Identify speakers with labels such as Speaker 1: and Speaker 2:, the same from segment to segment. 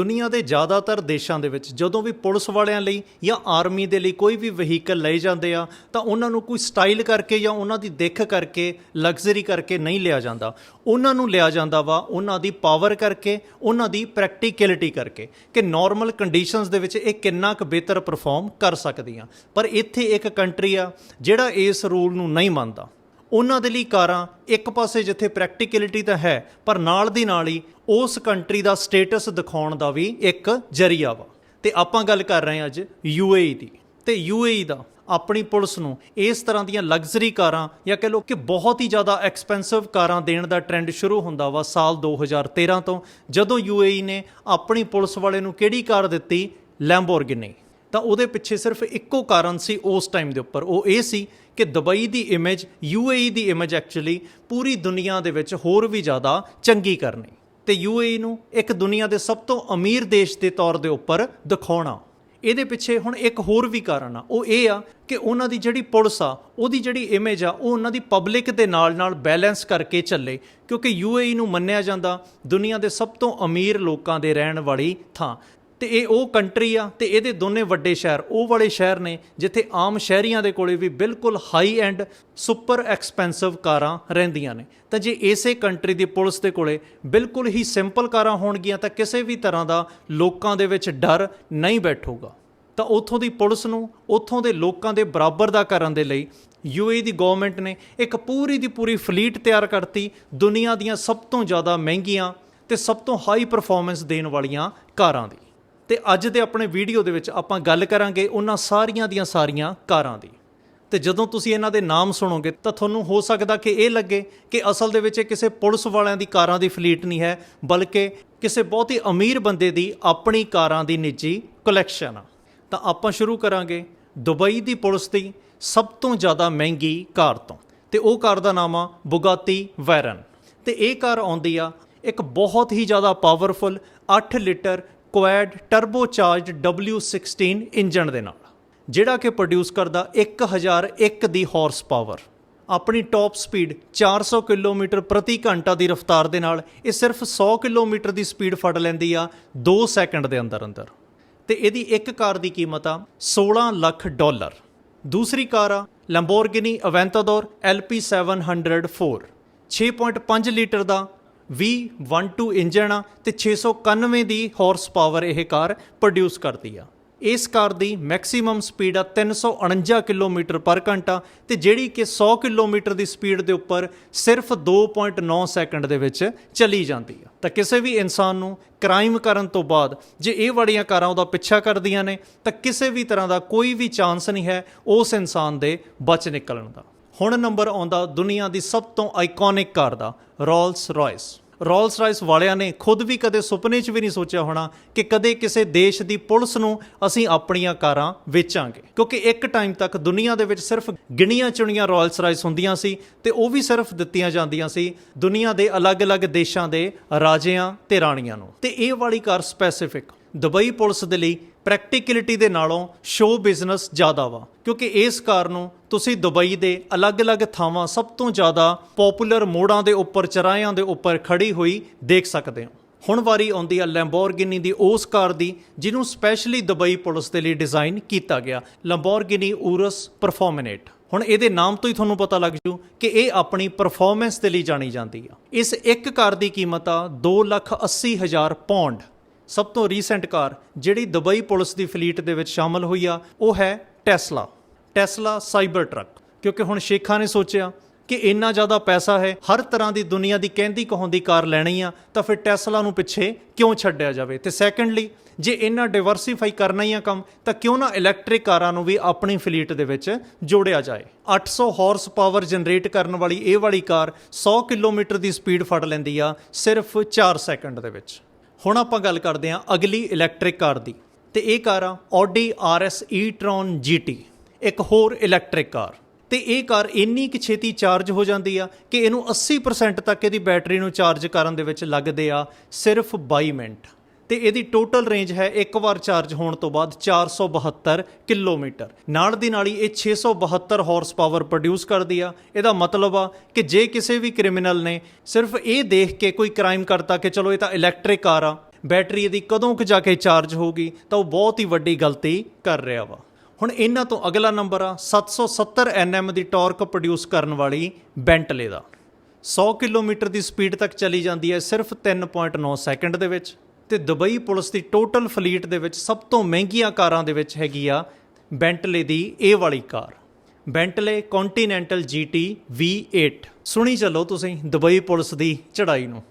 Speaker 1: ਦੁਨੀਆ ਦੇ ਜ਼ਿਆਦਾਤਰ ਦੇਸ਼ਾਂ ਦੇ ਵਿੱਚ ਜਦੋਂ ਵੀ ਪੁਲਿਸ ਵਾਲਿਆਂ ਲਈ ਜਾਂ ਆਰਮੀ ਦੇ ਲਈ ਕੋਈ ਵੀ ਵਹੀਕਲ ਲਏ ਜਾਂਦੇ ਆ, ਤਾਂ ਉਹਨਾਂ ਨੂੰ ਕੋਈ ਸਟਾਈਲ ਕਰਕੇ ਜਾਂ ਉਹਨਾਂ ਦੀ ਦਿੱਖ ਕਰਕੇ, ਲਗਜ਼ਰੀ ਕਰਕੇ ਨਹੀਂ ਲਿਆ ਜਾਂਦਾ। ਉਹਨਾਂ ਨੂੰ ਲਿਆ ਜਾਂਦਾ ਵਾ ਉਹਨਾਂ ਦੀ ਪਾਵਰ ਕਰਕੇ, ਉਹਨਾਂ ਦੀ ਪ੍ਰੈਕਟੀਕੈਲਿਟੀ ਕਰਕੇ ਕਿ ਨਾਰਮਲ ਕੰਡੀਸ਼ਨਸ ਦੇ ਵਿੱਚ ਇਹ ਕਿੰਨਾ ਕੁ ਬਿਹਤਰ ਪਰਫਾਰਮ ਕਰ ਸਕਦੀਆਂ। ਪਰ ਇੱਥੇ ਇੱਕ ਕੰਟਰੀ ਆ ਜਿਹੜਾ ਇਸ ਰੂਲ ਨੂੰ ਨਹੀਂ ਮੰਨਦਾ। ਉਹਨਾਂ ਦੇ ਲਈ ਕਾਰਾਂ ਇੱਕ ਪਾਸੇ ਜਿੱਥੇ ਪ੍ਰੈਕਟੀਕੈਲਿਟੀ ਤਾਂ ਹੈ, ਪਰ ਨਾਲ ਦੀ ਨਾਲ ਹੀ ਉਸ ਕੰਟਰੀ ਦਾ ਸਟੇਟਸ ਦਿਖਾਉਣ ਦਾ ਵੀ ਇੱਕ ਜਰੀਆ ਵਾ। ਤੇ ਆਪਾਂ ਗੱਲ ਕਰ ਰਹੇ ਹਾਂ ਅੱਜ UAE ਦੀ। ਤੇ UAE ਦਾ ਆਪਣੀ ਪੁਲਿਸ ਨੂੰ ਇਸ ਤਰ੍ਹਾਂ ਦੀਆਂ ਲਗਜ਼ਰੀ ਕਾਰਾਂ ਜਾਂ ਕਹ ਲਓ ਕਿ ਬਹੁਤ ਹੀ ਜ਼ਿਆਦਾ ਐਕਸਪੈਂਸਿਵ ਕਾਰਾਂ ਦੇਣ ਦਾ ਟ੍ਰੈਂਡ ਸ਼ੁਰੂ ਹੁੰਦਾ ਵਾ ਸਾਲ 2013 ਤੋਂ, ਜਦੋਂ UAE ਨੇ ਆਪਣੀ ਪੁਲਿਸ ਵਾਲੇ ਨੂੰ ਕਿਹੜੀ ਕਾਰ ਦਿੱਤੀ? ਲੈਂਬੋਰਗਿਨੀ ਤਾਂ ਉਹਦੇ ਪਿੱਛੇ ਸਿਰਫ ਇੱਕੋ ਕਾਰਨ ਸੀ ਉਸ ਟਾਈਮ ਦੇ ਉੱਪਰ। ਉਹ ਇਹ ਸੀ ਕਿ ਦੁਬਈ ਦੀ ਇਮੇਜ UAE ਦੀ ਇਮੇਜ ਐਕਚੁਅਲੀ ਪੂਰੀ ਦੁਨੀਆ ਦੇ ਵਿੱਚ ਹੋਰ ਵੀ ਜ਼ਿਆਦਾ ਚੰਗੀ ਕਰਨੀ। ਤੇ UAE ਨੂੰ ਇੱਕ ਦੁਨੀਆ ਦੇ ਸਭ ਤੋਂ ਅਮੀਰ ਦੇਸ਼ ਦੇ ਤੌਰ ਦੇ ਉੱਪਰ ਦਿਖਾਉਣਾ। ਇਹਦੇ ਪਿੱਛੇ ਹੁਣ ਇੱਕ ਹੋਰ ਵੀ ਕਾਰਨ ਆ। ਉਹ ਇਹ ਆ ਕਿ ਉਹਨਾਂ ਦੀ ਜਿਹੜੀ ਪੁਲਿਸ ਆ, ਉਹਦੀ ਜਿਹੜੀ ਇਮੇਜ ਆ, ਉਹ ਉਹਨਾਂ ਦੀ ਪਬਲਿਕ ਦੇ ਨਾਲ ਨਾਲ ਬੈਲੈਂਸ ਕਰਕੇ ਚੱਲੇ। ਕਿਉਂਕਿ UAE ਨੂੰ ਮੰਨਿਆ ਜਾਂਦਾ ਦੁਨੀਆ ਦੇ ਸਭ ਤੋਂ ਅਮੀਰ ਲੋਕਾਂ ਦੇ ਰਹਿਣ ਵਾਲੀ ਥਾਂ। ਤੇ ਇਹ ਉਹ ਕੰਟਰੀ ਆ ਤੇ ਇਹਦੇ ਦੋਨੇ ਵੱਡੇ ਸ਼ਹਿਰ, ਉਹ ਵਾਲੇ ਸ਼ਹਿਰ ਨੇ ਜਿੱਥੇ ਆਮ ਸ਼ਹਿਰੀਆਂ ਦੇ ਕੋਲੇ ਵੀ ਬਿਲਕੁਲ ਹਾਈ ਐਂਡ ਸੁਪਰ ਐਕਸਪੈਂਸਿਵ ਕਾਰਾਂ ਰਹਿੰਦੀਆਂ ਨੇ। ਤਾਂ ਜੇ ਇਸੇ ਕੰਟਰੀ ਦੀ ਪੁਲਿਸ ਦੇ ਕੋਲੇ ਬਿਲਕੁਲ ਹੀ ਸਿੰਪਲ ਕਾਰਾਂ ਹੋਣਗੀਆਂ ਤਾਂ ਕਿਸੇ ਵੀ ਤਰ੍ਹਾਂ ਦਾ ਲੋਕਾਂ ਦੇ ਵਿੱਚ ਡਰ ਨਹੀਂ ਬੈਠੂਗਾ। ਤਾਂ ਉੱਥੋਂ ਦੀ ਪੁਲਿਸ ਨੂੰ, ਉੱਥੋਂ ਦੇ ਲੋਕਾਂ ਦੇ ਬਰਾਬਰ ਦਾ ਕਰਨ ਦੇ ਲਈ ਯੂਏ ਦੀ ਗਵਰਨਮੈਂਟ ਨੇ ਇੱਕ ਪੂਰੀ ਦੀ ਪੂਰੀ ਫਲੀਟ ਤਿਆਰ ਕਰਤੀ, ਦੁਨੀਆ ਦੀਆਂ ਸਭ ਤੋਂ ਜ਼ਿਆਦਾ ਮਹਿੰਗੀਆਂ ਤੇ ਸਭ ਤੋਂ ਹਾਈ ਪਰਫਾਰਮੈਂਸ ਦੇਣ ਵਾਲੀਆਂ ਕਾਰਾਂ ਦੀ। ਤੇ ਅੱਜ ਦੇ ਆਪਣੇ ਵੀਡੀਓ ਦੇ ਵਿੱਚ ਆਪਾਂ ਗੱਲ ਕਰਾਂਗੇ ਉਹਨਾਂ ਸਾਰੀਆਂ ਦੀਆਂ ਸਾਰੀਆਂ ਕਾਰਾਂ ਦੀ। ਤੇ ਜਦੋਂ ਤੁਸੀਂ ਇਹਨਾਂ ਦੇ ਨਾਮ ਸੁਣੋਗੇ ਤਾਂ ਤੁਹਾਨੂੰ ਹੋ ਸਕਦਾ ਕਿ ਇਹ ਲੱਗੇ ਕਿ ਅਸਲ ਦੇ ਵਿੱਚ ਇਹ ਕਿਸੇ ਪੁਲਿਸ ਵਾਲਿਆਂ ਦੀ ਕਾਰਾਂ ਦੀ ਫਲੀਟ ਨਹੀਂ ਹੈ, ਬਲਕਿ ਕਿਸੇ ਬਹੁਤ ਹੀ ਅਮੀਰ ਬੰਦੇ ਦੀ ਆਪਣੀ ਕਾਰਾਂ ਦੀ ਨਿੱਜੀ ਕਲੈਕਸ਼ਨ ਆ। ਤਾਂ ਆਪਾਂ ਸ਼ੁਰੂ ਕਰਾਂਗੇ ਦੁਬਈ ਦੀ ਪੁਲਿਸ ਦੀ ਸਭ ਤੋਂ ਜ਼ਿਆਦਾ ਮਹਿੰਗੀ ਕਾਰ ਤੋਂ। ਤੇ ਉਹ ਕਾਰ ਦਾ ਨਾਮ ਆ ਬੁਗਾਤੀ ਵੈਰਨ। ਤੇ ਇਹ ਕਾਰ ਆਉਂਦੀ ਆ ਇੱਕ ਬਹੁਤ ਹੀ ਜ਼ਿਆਦਾ powerful 8 litre quad turbocharged W16 engine ਦੇ ਨਾਲ, ਜਿਹੜਾ ਕਿ ਪ੍ਰੋਡਿਊਸ ਕਰਦਾ 1001 ਦੀ ਹਾਰਸ ਪਾਵਰ ਆਪਣੀ ਟਾਪ ਸਪੀਡ 400 ਕਿਲੋਮੀਟਰ ਪ੍ਰਤੀ ਘੰਟਾ ਦੀ ਰਫ਼ਤਾਰ ਦੇ ਨਾਲ, ਇਹ ਸਿਰਫ 100 ਕਿਲੋਮੀਟਰ ਦੀ ਸਪੀਡ ਫੜ ਲੈਂਦੀ ਆ 2 ਸੈਕਿੰਡ ਦੇ ਅੰਦਰ ਅੰਦਰ ਤੇ ਇਹਦੀ ਇੱਕ ਕਾਰ ਦੀ ਕੀਮਤ ਆ 16 ਲੱਖ ਡਾਲਰ। ਦੂਸਰੀ ਕਾਰ ਆ ਲੈਂਬੋਰਗਿਨੀ ਅਵੈਂਟਾਡੋਰ LP704 6.5 ਲੀਟਰ ਦਾ V12 ਇੰਜਨ ਆ ਤੇ 691 ਦੀ ਹਾਰਸ ਪਾਵਰ ਇਹ ਕਾਰ ਪ੍ਰੋਡਿਊਸ ਕਰਦੀ ਆ। ਇਸ ਕਾਰ ਦੀ ਮੈਕਸਿਮਮ ਸਪੀਡ ਆ 349 ਕਿਲੋਮੀਟਰ ਪਰ ਘੰਟਾ ਤੇ ਜਿਹੜੀ ਕਿ 100 ਕਿਲੋਮੀਟਰ ਦੀ ਸਪੀਡ ਦੇ ਉੱਪਰ ਸਿਰਫ 2.9 ਸੈਕਿੰਡ ਦੇ ਵਿੱਚ ਚਲੀ ਜਾਂਦੀ ਆ। ਤਾਂ ਕਿਸੇ ਵੀ ਇਨਸਾਨ ਨੂੰ ਕ੍ਰਾਈਮ ਕਰਨ ਤੋਂ ਬਾਅਦ ਜੇ ਇਹ ਵਾਲੀਆਂ ਕਾਰਾਂ ਉਹਦਾ ਪਿੱਛਾ ਕਰਦੀਆਂ ਨੇ ਤਾਂ ਕਿਸੇ ਵੀ ਤਰ੍ਹਾਂ ਦਾ ਕੋਈ ਵੀ ਚਾਂਸ ਨਹੀਂ ਹੈ ਉਸ ਇਨਸਾਨ ਦੇ ਬਚ ਨਿਕਲਣ ਦਾ। ਹੁਣ ਨੰਬਰ ਆਉਂਦਾ ਦੁਨੀਆ ਦੀ ਸਭ ਤੋਂ ਆਈਕੋਨਿਕ ਕਾਰ ਦਾ ਰੋਲਸ ਰਾਇਸ ਰੋਲਸ ਰਾਇਸ ਵਾਲਿਆਂ ਨੇ ਖੁਦ ਵੀ ਕਦੇ ਸੁਪਨੇ 'ਚ ਵੀ ਨਹੀਂ ਸੋਚਿਆ ਹੋਣਾ ਕਿ ਕਦੇ ਕਿਸੇ ਦੇਸ਼ ਦੀ ਪੁਲਿਸ ਨੂੰ ਅਸੀਂ ਆਪਣੀਆਂ ਕਾਰਾਂ ਵੇਚਾਂਗੇ। ਕਿਉਂਕਿ ਇੱਕ ਟਾਈਮ ਤੱਕ ਦੁਨੀਆ ਦੇ ਵਿੱਚ ਸਿਰਫ ਗਿਣੀਆਂ ਚੁਣੀਆਂ ਰੋਲਸ ਰਾਇਸ ਹੁੰਦੀਆਂ ਸੀ ਤੇ ਉਹ ਵੀ ਸਿਰਫ ਦਿੱਤੀਆਂ ਜਾਂਦੀਆਂ ਸੀ ਦੁਨੀਆ ਦੇ ਅਲੱਗ-ਅਲੱਗ ਦੇਸ਼ਾਂ ਦੇ ਰਾਜਿਆਂ ਤੇ ਰਾਣੀਆਂ ਨੂੰ। ਤੇ ਇਹ ਵਾਲੀ ਕਾਰ ਸਪੈਸੀਫਿਕ ਦੁਬਈ ਪੁਲਿਸ ਦੇ ਲਈ ਪ੍ਰੈਕਟੀਕਲਿਟੀ ਦੇ ਨਾਲੋਂ ਸ਼ੋਅ ਬਿਜ਼ਨਸ ਜ਼ਿਆਦਾ ਵਾ। ਕਿਉਂਕਿ ਇਸ ਕਾਰ ਨੂੰ ਤੁਸੀਂ ਦੁਬਈ ਦੇ ਅਲੱਗ-ਅਲੱਗ ਥਾਵਾਂ ਸਭ ਤੋਂ ਜ਼ਿਆਦਾ ਪਪੂਲਰ ਮੋੜਾਂ ਦੇ ਉੱਪਰ, ਚਰਾਇਆਂ ਦੇ ਉੱਪਰ ਖੜੀ ਹੋਈ ਦੇਖ ਸਕਦੇ ਹੋ। ਹੁਣ ਵਾਰੀ ਆਉਂਦੀ ਆ ਲੈਂਬੋਰਗਿਨੀ ਦੀ ਉਸ ਕਾਰ ਦੀ, ਜਿਹਨੂੰ ਸਪੈਸ਼ਲੀ ਦੁਬਈ ਪੁਲਿਸ ਦੇ ਲਈ ਡਿਜ਼ਾਈਨ ਕੀਤਾ ਗਿਆ। ਲੈਂਬੋਰਗਿਨੀ ਉਰਸ ਪਰਫਾਰਮਨੇਟ ਹੁਣ ਇਹਦੇ ਨਾਮ ਤੋਂ ਹੀ ਤੁਹਾਨੂੰ ਪਤਾ ਲੱਗ ਜੂ ਕਿ ਇਹ ਆਪਣੀ ਪਰਫਾਰਮੈਂਸ ਦੇ ਲਈ ਜਾਣੀ ਜਾਂਦੀ ਆ। ਇਸ ਇੱਕ ਕਾਰ ਦੀ ਕੀਮਤ ਆ 280000 ਪੌਂਡ। ਸਭ ਤੋਂ ਰੀਸੈਂਟ ਕਾਰ ਜਿਹੜੀ ਦੁਬਈ ਪੁਲਿਸ ਦੀ ਫਲੀਟ ਦੇ ਵਿੱਚ ਸ਼ਾਮਲ ਹੋਈ ਆ, ਉਹ ਹੈ ਟੈਸਲਾ ਟੈਸਲਾ ਸਾਈਬਰ ਟਰੱਕ ਕਿਉਂਕਿ ਹੁਣ ਸ਼ੇਖਾਂ ਨੇ ਸੋਚਿਆ ਕਿ ਇੰਨਾ ਜ਼ਿਆਦਾ ਪੈਸਾ ਹੈ, ਹਰ ਤਰ੍ਹਾਂ ਦੀ ਦੁਨੀਆ ਦੀ ਕਹਿੰਦੀ ਕਹਾਉਂਦੀ ਕਾਰ ਲੈਣੀ ਆ, ਤਾਂ ਫਿਰ ਟੈਸਲਾ ਨੂੰ ਪਿੱਛੇ ਕਿਉਂ ਛੱਡਿਆ ਜਾਵੇ? ਤੇ ਸੈਕੰਡਲੀ ਜੇ ਇੰਨਾ ਡਾਈਵਰਸਿਫਾਈ ਕਰਨਾ ਹੀ ਆ ਕੰਮ, ਤਾਂ ਕਿਉਂ ਨਾ ਇਲੈਕਟ੍ਰਿਕ ਕਾਰਾਂ ਨੂੰ ਵੀ ਆਪਣੀ ਫਲੀਟ ਦੇ ਵਿੱਚ ਜੋੜਿਆ ਜਾਏ? 800 ਹਾਰਸ ਪਾਵਰ ਜਨਰੇਟ ਕਰਨ ਵਾਲੀ ਇਹ ਵਾਲੀ ਕਾਰ 100 ਕਿਲੋਮੀਟਰ ਦੀ ਸਪੀਡ ਫੜ ਲੈਂਦੀ ਆ, ਸਿਰਫ 4 ਸੈਕਿੰਡ ਦੇ ਵਿੱਚ। ਹੁਣ ਆਪਾਂ ਗੱਲ ਕਰਦੇ ਹਾਂ ਅਗਲੀ ਇਲੈਕਟ੍ਰਿਕ ਕਾਰ ਦੀ ਤੇ ਇਹ ਕਾਰ ਆ Audi RS e-tron GT ਇੱਕ ਹੋਰ ਇਲੈਕਟ੍ਰਿਕ ਕਾਰ। ਤੇ ਇਹ ਕਾਰ ਇੰਨੀ ਕਿ ਛੇਤੀ ਚਾਰਜ ਹੋ ਜਾਂਦੀ ਆ ਕਿ ਇਹਨੂੰ 80% ਤੱਕ ਇਹਦੀ ਬੈਟਰੀ ਨੂੰ ਚਾਰਜ ਕਰਨ ਦੇ ਵਿੱਚ ਲੱਗਦੇ ਆ ਸਿਰਫ 22 ਮਿੰਟ। ਤੇ ਇਹਦੀ ਟੋਟਲ ਰੇਂਜ ਹੈ ਇੱਕ ਵਾਰ ਚਾਰਜ ਹੋਣ ਤੋਂ ਬਾਅਦ 472 ਕਿਲੋਮੀਟਰ। ਨਾਲ ਦੀ ਨਾਲ ਹੀ ਇਹ 672 ਹਾਰਸ ਪਾਵਰ ਪ੍ਰੋਡਿਊਸ ਕਰਦੀ ਆ। ਇਹਦਾ ਮਤਲਬ ਆ ਕਿ ਜੇ ਕਿਸੇ ਵੀ ਕ੍ਰਿਮੀਨਲ ਨੇ ਸਿਰਫ ਇਹ ਦੇਖ ਕੇ ਕੋਈ ਕ੍ਰਾਈਮ ਕਰਤਾ ਕਿ ਚਲੋ ਇਹ ਤਾਂ ਇਲੈਕਟ੍ਰਿਕ ਕਾਰ ਆ ਬੈਟਰੀ ਇਹਦੀ ਕਦੋਂ ਕੁ ਜਾ ਕੇ ਚਾਰਜ ਹੋਊਗੀ, ਤਾਂ ਉਹ ਬਹੁਤ ਹੀ ਵੱਡੀ ਗਲਤੀ ਕਰ ਰਿਹਾ ਵਾ। ਹੁਣ ਇਹਨਾਂ ਤੋਂ ਅਗਲਾ ਨੰਬਰ ਆ 770 Nm ਦੀ ਟਾਰਕ ਪ੍ਰੋਡਿਊਸ ਕਰਨ ਵਾਲੀ ਬੈਂਟਲੇ ਦਾ। 100 ਕਿਲੋਮੀਟਰ ਦੀ ਸਪੀਡ ਤੱਕ ਚਲੀ ਜਾਂਦੀ ਹੈ ਸਿਰਫ 3.9 ਸੈਕਿੰਡ ਦੇ ਵਿੱਚ। ਤੇ ਦੁਬਈ ਪੁਲਿਸ ਦੀ ਟੋਟਲ ਫਲੀਟ ਦੇ ਵਿੱਚ ਸਭ ਤੋਂ ਮਹਿੰਗੀਆਂ ਕਾਰਾਂ ਦੇ ਵਿੱਚ ਹੈਗੀ ਆ ਬੈਂਟਲੇ ਦੀ ਇਹ ਵਾਲੀ ਕਾਰ। ਬੈਂਟਲੇ ਕੌਂਟੀਨੈਂਟਲ GT V8 ਸੁਣੀ ਚੱਲੋ ਤੁਸੀਂ ਦੁਬਈ ਪੁਲਿਸ ਦੀ ਚੜਾਈ ਨੂੰ।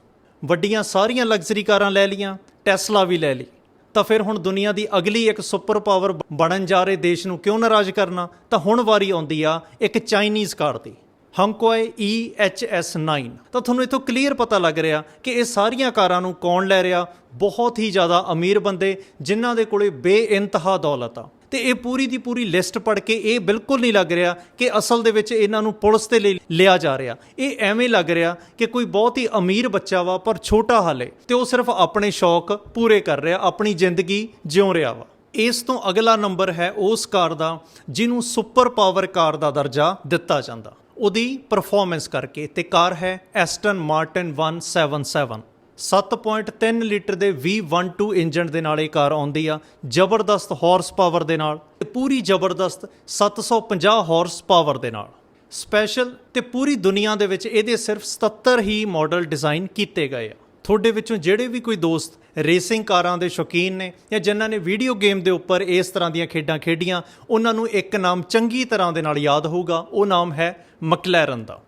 Speaker 1: ਵੱਡੀਆਂ ਸਾਰੀਆਂ ਲਗਜ਼ਰੀ ਕਾਰਾਂ ਲੈ ਲੀਆਂ ਟੈਸਲਾ ਵੀ ਲੈ ਲਈ। ਤਾਂ ਫਿਰ ਹੁਣ ਦੁਨੀਆ ਦੀ ਅਗਲੀ ਇੱਕ ਸੁਪਰ ਪਾਵਰ ਬਣਨ ਜਾ ਰਹੇ ਦੇਸ਼ ਨੂੰ ਕਿਉਂ ਨਾਰਾਜ਼ ਕਰਨਾ? ਤਾਂ ਹੁਣ ਵਾਰੀ ਆਉਂਦੀ ਆ ਇੱਕ ਚਾਈਨੀਜ਼ ਕਾਰ ਦੀ। ਹੰਕੋਏ EHS9 ਤਾਂ ਤੁਹਾਨੂੰ ਇਥੋਂ ਕਲੀਅਰ ਪਤਾ ਲੱਗ ਰਿਹਾ ਕਿ ਇਹ ਸਾਰੀਆਂ ਕਾਰਾਂ ਨੂੰ ਕੌਣ ਲੈ ਰਿਹਾ ਬਹੁਤ ਹੀ ਜ਼ਿਆਦਾ ਅਮੀਰ ਬੰਦੇ ਜਿਨ੍ਹਾਂ ਦੇ ਕੋਲੇ ਬੇਇੰਤਹਾ ਦੌਲਤ ਆ ਤੇ ਇਹ ਪੂਰੀ ਦੀ ਪੂਰੀ ਲਿਸਟ ਪੜ੍ਹ ਕੇ ਇਹ ਬਿਲਕੁਲ ਨਹੀਂ ਲੱਗ ਰਿਹਾ ਕਿ ਅਸਲ ਦੇ ਵਿੱਚ ਇਹਨਾਂ ਨੂੰ ਪੁਲਿਸ ਦੇ ਲਈ ਲਿਆ ਜਾ ਰਿਹਾ ਇਹ ਐਵੇਂ ਲੱਗ ਰਿਹਾ ਕਿ ਕੋਈ ਬਹੁਤ ਹੀ ਅਮੀਰ ਬੱਚਾ ਵਾ ਪਰ ਛੋਟਾ ਹਾਲੇ ਤੇ ਉਹ ਸਿਰਫ ਆਪਣੇ ਸ਼ੌਕ ਪੂਰੇ ਕਰ ਰਿਹਾ ਆਪਣੀ ਜ਼ਿੰਦਗੀ ਜਿਉਂ ਰਿਹਾ ਵਾ ਇਸ ਤੋਂ ਅਗਲਾ ਨੰਬਰ ਹੈ ਉਸ ਕਾਰ ਦਾ ਜਿਹਨੂੰ ਸੁਪਰ ਪਾਵਰ ਕਾਰ ਦਾ ਦਰਜਾ ਦਿੱਤਾ ਜਾਂਦਾ ਉਹਦੀ ਪਰਫਾਰਮੈਂਸ ਕਰਕੇ ਤੇ ਕਾਰ ਹੈ ਐਸਟਨ ਮਾਰਟਨ 177 7.3 ਲੀਟਰ ਦੇ V12 ਇੰਜਨ ਦੇ ਨਾਲ ਇਹ ਕਾਰ ਆਉਂਦੀ ਆ, ਜ਼ਬਰਦਸਤ ਹਾਰਸ ਪਾਵਰ ਦੇ ਨਾਲ ਤੇ ਪੂਰੀ ਜ਼ਬਰਦਸਤ 750 ਹਾਰਸ ਪਾਵਰ ਦੇ ਨਾਲ। ਸਪੈਸ਼ਲ ਤੇ ਪੂਰੀ ਦੁਨੀਆ ਦੇ ਵਿੱਚ ਇਹਦੇ ਸਿਰਫ 77 ਹੀ ਮਾਡਲ ਡਿਜ਼ਾਈਨ ਕੀਤੇ ਗਏ ਆ। ਤੁਹਾਡੇ ਵਿੱਚੋਂ ਜਿਹੜੇ ਵੀ ਕੋਈ ਦੋਸਤ ਰੇਸਿੰਗ ਕਾਰਾਂ ਦੇ ਸ਼ੌਕੀਨ ਨੇ ਜਾਂ ਜਿਨ੍ਹਾਂ ਨੇ ਵੀਡੀਓ ਗੇਮ ਦੇ ਉੱਪਰ ਇਸ ਤਰ੍ਹਾਂ ਦੀਆਂ ਖੇਡਾਂ ਖੇਡੀਆਂ, ਉਹਨਾਂ ਨੂੰ ਇੱਕ ਨਾਮ ਚੰਗੀ ਤਰ੍ਹਾਂ ਦੇ ਨਾਲ ਯਾਦ ਹੋਊਗਾ। ਉਹ ਨਾਮ ਹੈ ਮਕਲੈਰਨ ਦਾ।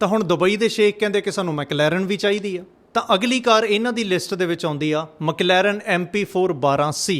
Speaker 1: ਤਾਂ ਹੁਣ ਦੁਬਈ ਦੇ ਸ਼ੇਖ ਕਹਿੰਦੇ ਕਿ ਸਾਨੂੰ ਮਕਲੈਰਨ ਵੀ ਚਾਹੀਦੀ ਆ। ਤਾਂ ਅਗਲੀ ਕਾਰ ਇਹਨਾਂ ਦੀ ਲਿਸਟ ਦੇ ਵਿੱਚ ਆਉਂਦੀ ਆ ਮਕਲੈਰਨ MP4 12C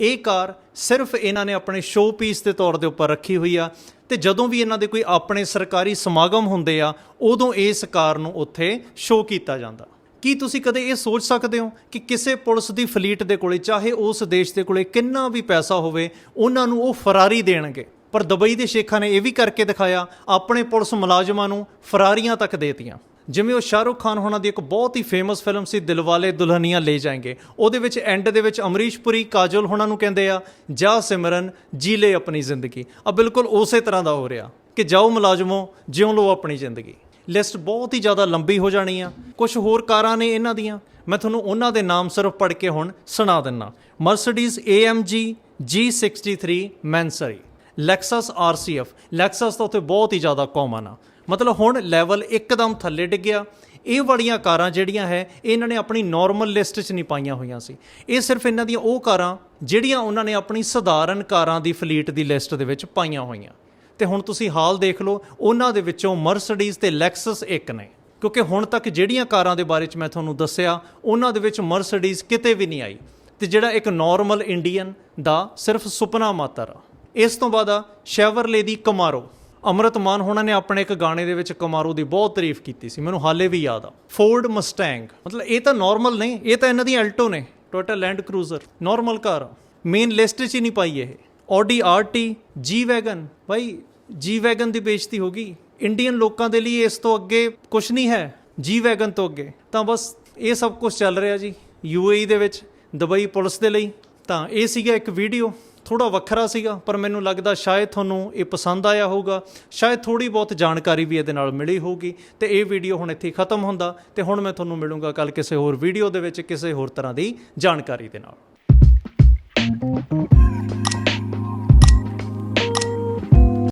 Speaker 1: ਇਹ ਕਾਰ ਸਿਰਫ ਇਹਨਾਂ ਨੇ ਆਪਣੇ ਸ਼ੋਅ ਪੀਸ ਦੇ ਤੌਰ ਦੇ ਉੱਪਰ ਰੱਖੀ ਹੋਈ ਆ ਤੇ ਜਦੋਂ ਵੀ ਇਹਨਾਂ ਦੇ ਕੋਈ ਆਪਣੇ ਸਰਕਾਰੀ ਸਮਾਗਮ ਹੁੰਦੇ ਆ, ਉਦੋਂ ਇਸ ਕਾਰ ਨੂੰ ਉੱਥੇ ਸ਼ੋਅ ਕੀਤਾ ਜਾਂਦਾ। ਕੀ ਤੁਸੀਂ ਕਦੇ ਇਹ ਸੋਚ ਸਕਦੇ ਹੋ ਕਿ ਕਿਸੇ ਪੁਲਿਸ ਦੀ ਫਲੀਟ ਦੇ ਕੋਲੇ, ਚਾਹੇ ਉਸ ਦੇਸ਼ ਦੇ ਕੋਲੇ ਕਿੰਨਾ ਵੀ ਪੈਸਾ ਹੋਵੇ, ਉਹਨਾਂ ਨੂੰ ਉਹ ਫਰਾਰੀ ਦੇਣਗੇ? ਪਰ ਦੁਬਈ ਦੇ ਸ਼ੇਖਾਂ ਨੇ ਇਹ ਵੀ ਕਰਕੇ ਦਿਖਾਇਆ, ਆਪਣੇ ਪੁਲਿਸ ਮੁਲਾਜ਼ਮਾਂ ਨੂੰ ਫਰਾਰੀਆਂ ਤੱਕ ਦੇਤੀਆਂ। ਜਿਵੇਂ ਉਹ ਸ਼ਾਹਰੁਖ ਖਾਨ ਹੋਣਾ ਦੀ ਇੱਕ ਬਹੁਤ ਹੀ ਫੇਮਸ ਫਿਲਮ ਸੀ, ਦਿਲਵਾਲੇ ਦੁਲਹਨੀਆਂ ਲੈ ਜਾਏਂਗੇ। ਉਹਦੇ ਵਿੱਚ ਐਂਡ ਦੇ ਵਿੱਚ ਅਮਰੀਸ਼ ਪੁਰੀ, ਕਾਜਲ ਹੋਣਾ ਨੂੰ ਕਹਿੰਦੇ ਆ, ਜਾ ਸਿਮਰਨ, ਜੀ ਲੈ ਆਪਣੀ ਜ਼ਿੰਦਗੀ। ਆ ਬਿਲਕੁਲ ਉਸੇ ਤਰ੍ਹਾਂ ਦਾ ਹੋ ਰਿਹਾ ਕਿ ਜਾਓ ਮੁਲਾਜ਼ਮੋ, ਜਿਉਂ ਲਓ ਆਪਣੀ ਜ਼ਿੰਦਗੀ। ਲਿਸਟ ਬਹੁਤ ਹੀ ਜ਼ਿਆਦਾ ਲੰਬੀ ਹੋ ਜਾਣੀ ਆ। ਕੁਝ ਹੋਰ ਕਾਰਾਂ ਨੇ ਇਹਨਾਂ ਦੀਆਂ। ਮੈਂ ਤੁਹਾਨੂੰ ਉਹਨਾਂ ਦੇ ਨਾਮ ਸਿਰਫ ਪੜ੍ਹ ਕੇ ਹੁਣ ਸੁਣਾ ਦਿੰਨਾ। Mercedes AMG G63 Mansory Lexus RCF Lexus ਤਾਂ ਉੱਥੇ ਬਹੁਤ ਹੀ ਜ਼ਿਆਦਾ ਕਾਮਨ ਆ। ਮਤਲਬ ਹੁਣ ਲੈਵਲ ਇੱਕਦਮ ਥੱਲੇ ਡਿੱਗਿਆ ਇਹ ਵਾਲੀਆਂ ਕਾਰਾਂ ਜਿਹੜੀਆਂ ਹੈ ਇਹਨਾਂ ਨੇ ਆਪਣੀ ਨਾਰਮਲ ਲਿਸਟ 'ਚ ਨਹੀਂ ਪਾਈਆਂ ਹੋਈਆਂ ਸੀ। ਇਹ ਸਿਰਫ ਇਹਨਾਂ ਦੀਆਂ ਉਹ ਕਾਰਾਂ, ਜਿਹੜੀਆਂ ਉਹਨਾਂ ਨੇ ਆਪਣੀ ਸਧਾਰਨ ਕਾਰਾਂ ਦੀ ਫਲੀਟ ਦੀ ਲਿਸਟ ਦੇ ਵਿੱਚ ਪਾਈਆਂ ਹੋਈਆਂ। ਤੇ ਹੁਣ ਤੁਸੀਂ ਹਾਲ ਦੇਖ ਲਓ, ਉਹਨਾਂ ਦੇ ਵਿੱਚੋਂ ਮਰਸੀਡੀਜ਼ ਤੇ ਲੈਕਸਸ ਇੱਕ ਨੇ। ਕਿਉਂਕਿ ਹੁਣ ਤੱਕ ਜਿਹੜੀਆਂ ਕਾਰਾਂ ਦੇ ਬਾਰੇ 'ਚ ਮੈਂ ਤੁਹਾਨੂੰ ਦੱਸਿਆ, ਉਹਨਾਂ ਦੇ ਵਿੱਚ ਮਰਸੀਡੀਜ਼ ਕਿਤੇ ਵੀ ਨਹੀਂ ਆਈ। ਤੇ ਜਿਹੜਾ ਇੱਕ ਨਾਰਮਲ ਇੰਡੀਅਨ ਦਾ ਸਿਰਫ ਸੁਪਨਾ ਮਾਤਰ ਆ। ਇਸ ਤੋਂ ਬਾਅਦ ਆ ਸ਼ੈਵਰਲੇ ਦੀ ਕਮਾਰੋ ਅਮਰਤ ਮਾਨ ਹੋਣਾ ਨੇ ਆਪਣੇ ਇੱਕ ਗਾਣੇ ਦੇ ਵਿੱਚ ਕਮਾਰੋ ਦੀ ਬਹੁਤ ਤਾਰੀਫ ਕੀਤੀ ਸੀ, ਮੈਨੂੰ ਹਾਲੇ ਵੀ ਯਾਦ ਆ। ਫੋਰਡ ਮਸਟੈਂਗ ਮਤਲਬ ਇਹ ਤਾਂ ਨਾਰਮਲ ਨਹੀਂ ਇਹ ਤਾਂ ਇਹਨਾਂ ਦੀ ਐਲਟੋ ਨੇ total land cruiser normal car main list 'ਚ ਹੀ ਨਹੀਂ ਪਾਈ ਇਹ। ਆਡੀ ਆਰਟੀ ਜੀ ਵੈਗਨ ਭਾਈ ਜੀ ਵੈਗਨ ਦੀ ਬੇਇੱਜ਼ਤੀ ਹੋ ਗਈ। ਇੰਡੀਅਨ ਲੋਕਾਂ ਦੇ ਲਈ ਇਸ ਤੋਂ ਅੱਗੇ ਕੁਝ ਨਹੀਂ ਹੈ ਜੀ ਵੈਗਨ ਤੋਂ ਅੱਗੇ। ਤਾਂ ਬਸ ਇਹ ਸਭ ਕੁਝ ਚੱਲ ਰਿਹਾ ਜੀ ਯੂਏਈ ਦੇ ਵਿੱਚ, ਦੁਬਈ ਪੁਲਿਸ ਦੇ ਲਈ। ਤਾਂ ਇਹ ਸੀਗਾ ਇੱਕ ਵੀਡੀਓ ਥੋੜਾ ਵੱਖਰਾ ਸੀਗਾ, ਪਰ ਮੈਨੂੰ ਲੱਗਦਾ ਸ਼ਾਇਦ ਤੁਹਾਨੂੰ ਇਹ ਪਸੰਦ ਆਇਆ ਹੋਊਗਾ। ਸ਼ਾਇਦ ਥੋੜੀ ਬਹੁਤ ਜਾਣਕਾਰੀ ਵੀ ਇਹਦੇ ਨਾਲ ਮਿਲੀ ਹੋਊਗੀ। ਤੇ ਇਹ ਵੀਡੀਓ ਹੁਣ ਇੱਥੇ ਖਤਮ ਹੁੰਦਾ। ਤੇ ਹੁਣ ਮੈਂ ਤੁਹਾਨੂੰ ਮਿਲੂੰਗਾ ਕੱਲ ਕਿਸੇ ਹੋਰ ਵੀਡੀਓ ਦੇ ਵਿੱਚ, ਕਿਸੇ ਹੋਰ ਤਰ੍ਹਾਂ ਦੀ ਜਾਣਕਾਰੀ ਦੇ ਨਾਲ।